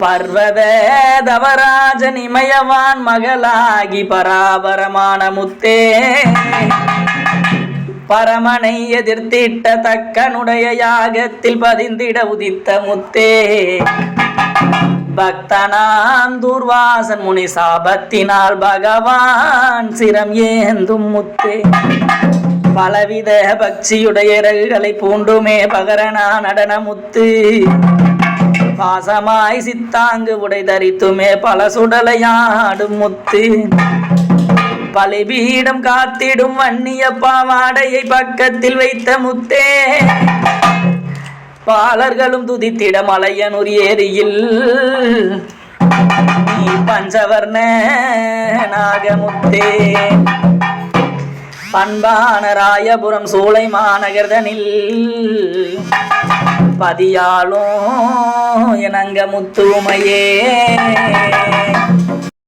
பர்வத தவராஜன் இமயவான் மகளாகி பராபரமான முத்தே. பரமனை எதிர்த்திட்ட தக்கனுடைய யாகத்தில் பதிந்திட உதித்த முத்தே. பக்தனான் துர்வாசன் முனி சாபத்தினால் பகவான் சிரம் ஏந்தும் முத்தே. பலவித பக்தியுடைய இறகுகளை பூண்டுமே பகரனா நடன முத்து. பாசமாய் சித்தாங்கு உடை தரித்துமே பல சுடலையாடும் முத்து. பலிபீடம் காத்திடும் வன்னிய பாவாடையை பக்கத்தில் வைத்த முத்தே. பாலர்களும் துதித்திட மலையனூர் ஏரியில். நீ பஞ்சவர்ண நாகமுத்தே பண்பான ராயபுரம் சூளை மாநகர்தனில். பதியாலும் எனங்க முத்துமையே.